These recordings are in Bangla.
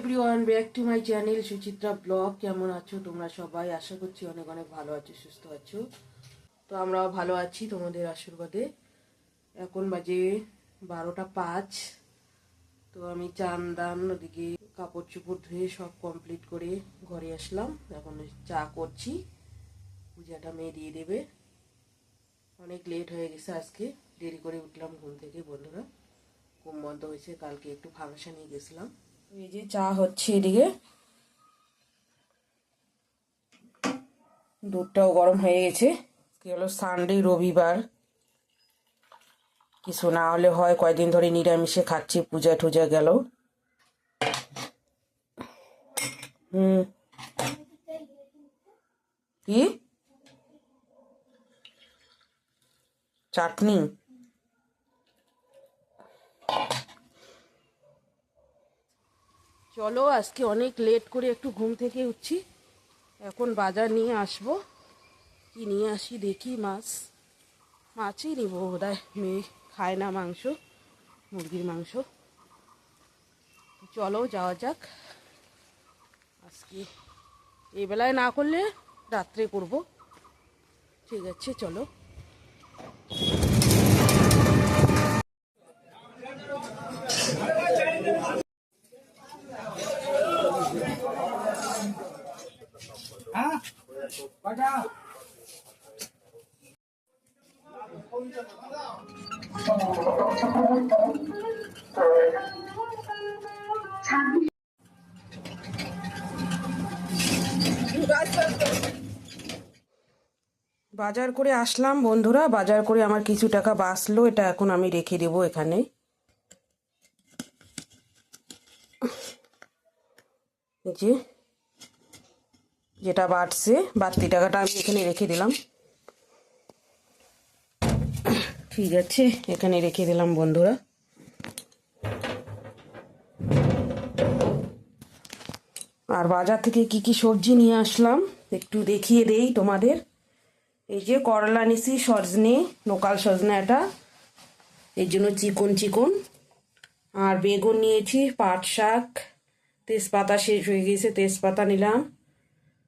Everyone back to my channel Suchitra blog কেমন আছো তোমরা সবাই? আশা করছি অনেক অনেক ভালো আছো, সুস্থ আছো। তো আমরাও ভালো আছি তোমাদের আশীর্বাদে। এখন বাজে বারোটা পাঁচ। তো আমি চান দান, ওদিকে কাপড় চোপড় ধুয়ে সব কমপ্লিট করে ঘরে আসলাম। এখন চা করছি। পূজাটা মেয়ে দিয়ে দেবে। অনেক লেট হয়ে গেছে আজকে। দেরি করে উঠলাম ঘুম থেকে, বন্ধুরা। ঘুম বন্ধ হয়েছে, কালকে একটু ফাংশনে গেছিলাম। এই যে চা হচ্ছে এদিকে। দুধটাও গরম হয়ে গেছে। আজকে হলো সানডে রবিবার। কিছু না হলে হয় কয়দিন ধরে নিরামিষে খাচ্ছি, পূজা টুজা গেল। হুম। কি? চাটনি? চলো, আজকে অনেক লেট করে একটু ঘুম থেকে উঠছি। এখন বাজার নিয়ে আসব। কি নিয়ে আসি দেখি মাছ। মাছই নিব বোধহয়। মেয়ে খায় না মাংস, মুরগির মাংস। চলো, যাওয়া যাক। আজকে এই বেলায় না করলে রাত্রে করব। ঠিক আছে, চলো। বাজার করে আসলাম বন্ধুরা, বাজার করে আমার কিছু টাকা বাঁচলো, এটা এখন আমি রেখে দেবো এখানে। যে যেটা বাড়ছে, বাড়তি টাকাটা আমি এখানে রেখে দিলাম। ঠিক আছে, এখানে রেখে দিলাম বন্ধুরা। আর বাজার থেকে কি কি সবজি নিয়ে আসলাম, একটু দেখিয়ে দেই তোমাদের। এই যে করলা নিছি, সজনে, লোকাল সজনে এটা এর জন্য চিকন চিকন। আর বেগুন নিয়েছি, পাট শাক, তেজপাতা শেষ হয়ে গেছে, তেজপাতা নিলাম।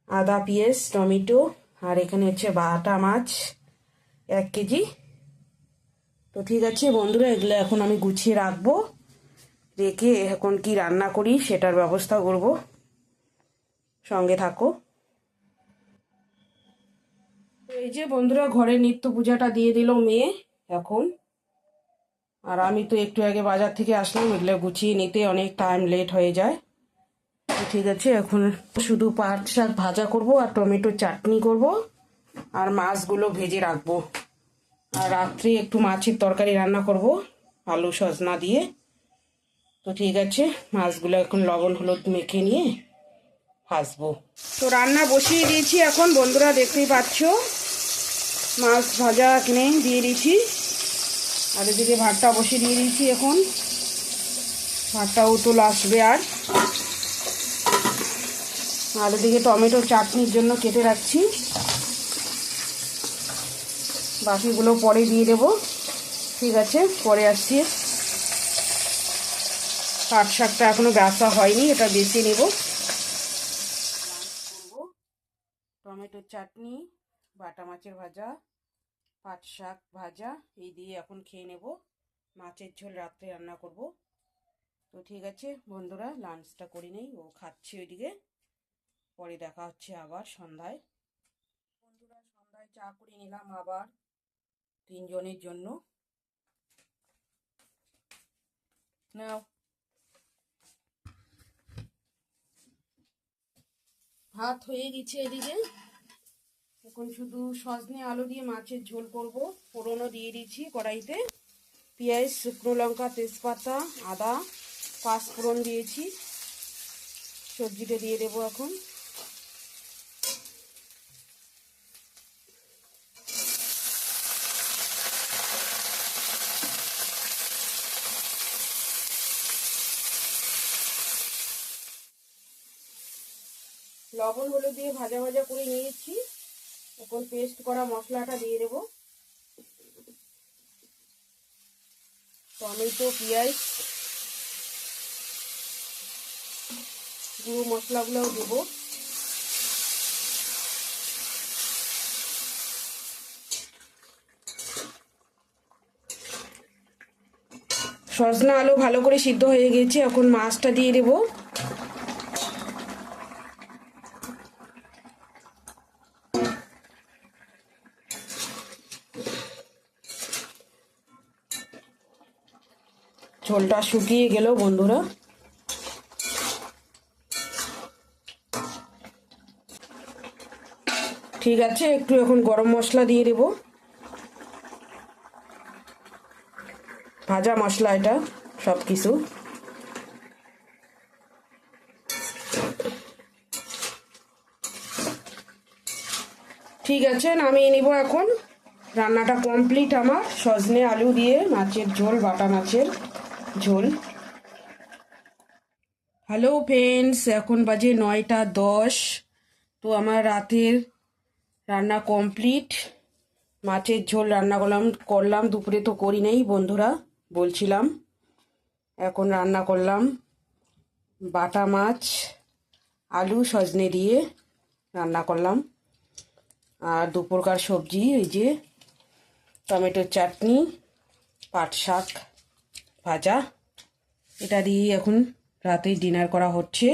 আদা, পেঁয়াজ, টমেটো, আর এখানে হচ্ছে বাটা মাছ, এক কেজি। তো ঠিক আছে বন্ধুরা, এগুলো এখন আমি গুছিয়ে রাখব। রেখে এখন কি রান্না করি সেটার ব্যবস্থা করব। সঙ্গে থাকো। এই যে বন্ধুরা, ঘরে নিত্য পূজাটা দিয়ে দিল মেয়ে এখন। আর আমি তো একটু আগে বাজার থেকে আসলাম, এগুলো গুছিয়ে নিতে অনেক টাইম লেট হয়ে যায়। ঠিক আছে, এখন শুধু পাট শাক ভাজা করব আর টমেটো চাটনি করব আর মাছগুলো ভেজে রাখব। আর রাত্রে একটু মাছের তরকারি রান্না করব, আলু সজনা দিয়ে। তো ঠিক আছে, মাছগুলো এখন লবণ হলুদ মেখে নিয়ে ভাজবো। তো রান্না বসিয়ে দিয়েছি এখন, বন্ধুরা দেখতেই পাচ্ছ। মাছ ভাজা কিনে দিয়ে দিয়েছি। আর এদিকে ভাতটা বসিয়ে দিয়ে দিয়েছি এখন। ভাতটা উতল আসবে আর। আর এদিকে টমেটো চাটনির জন্য কেটে রাখছি। বাকিগুলো পরে দিয়ে দেবো। ঠিক আছে, পরে আসছি। পাট শাকটা এখনও বেসা হয়নি, এটা বেছে নেব। টমেটোর চাটনি, বাটা মাছের ভাজা, পাট শাক ভাজা, এই দিয়ে এখন খেয়ে নেব। মাছের ঝোল রাত্রে রান্না করব। তো ঠিক আছে, বন্ধুরা লাঞ্চটা করে নেই, ও খাচ্ছে ওইদিকে। পরে দেখা হচ্ছে আবার সন্ধ্যায়। বন্ধুরা সন্ধ্যায় চা করে নিলাম আবার তিনজনের জন্য। নাও। ভাত হয়ে গেছে এদিকে। এখন শুধু সজনে আলু দিয়ে মাছের ঝোল করব। ফোড়নও দিয়ে দিচ্ছি কড়াইতে। পেঁয়াজ শুকনো লঙ্কা তেজপাতা, আদা পাঁচ ফোড়ন দিয়েছি। সবজিটা দিয়ে দেবো এখন। লবণ হলুদ দিয়ে ভাজা ভাজা করে নিয়েছি এখন পেস্ট করা মশলাটা দিয়ে দেবো। টমেটো, পেঁয়াজ, গুঁড়ো মশলাগুলোও দেবো। সজনা আলু ভালো করে সিদ্ধ হয়ে গেছে। এখন মাছটা দিয়ে দেবো। ঝোলটা শুকিয়ে গেল, বন্ধুরা। ঠিক আছে, একটু এখন গরম মশলা দিয়ে দেব। ভাজা মশলা এটা সব কিছু ঠিক আছে, নামিয়ে নিব এখন। রান্নাটা কমপ্লিট আমার। সজনে আলু দিয়ে মাছের ঝোল, বাটা মাছের। ঝোল। হ্যালো ফ্রেন্ডস এখন বাজে নয়টা দশ। তো আমার রাতের রান্না কমপ্লিট মাছের ঝোল রান্না করলাম করলাম, দুপুরে তো করি নাই বন্ধুরা, বলছিলাম। এখন রান্না করলাম বাটা মাছ, আলু সজনে দিয়ে রান্না করলাম। আর দুপুরকার সবজি, এই যে টমেটোর চাটনি, পাট শাক। ভাজা। এটা দিয়ে এখন রাতে ডিনার করা হচ্ছে।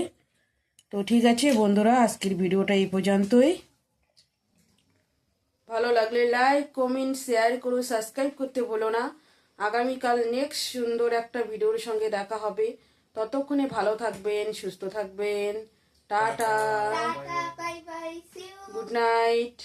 তো ঠিক আছে বন্ধুরা আজকের ভিডিওটা এই পর্যন্তই। ভালো লাগলে লাইক কমেন্ট শেয়ার করো সাবস্ক্রাইব করতে বলো না। আগামীকাল নেক্সট সুন্দর একটা ভিডিওর সঙ্গে দেখা হবে। ততক্ষণে ভালো থাকবেন সুস্থ থাকবেন। টাটা. Good night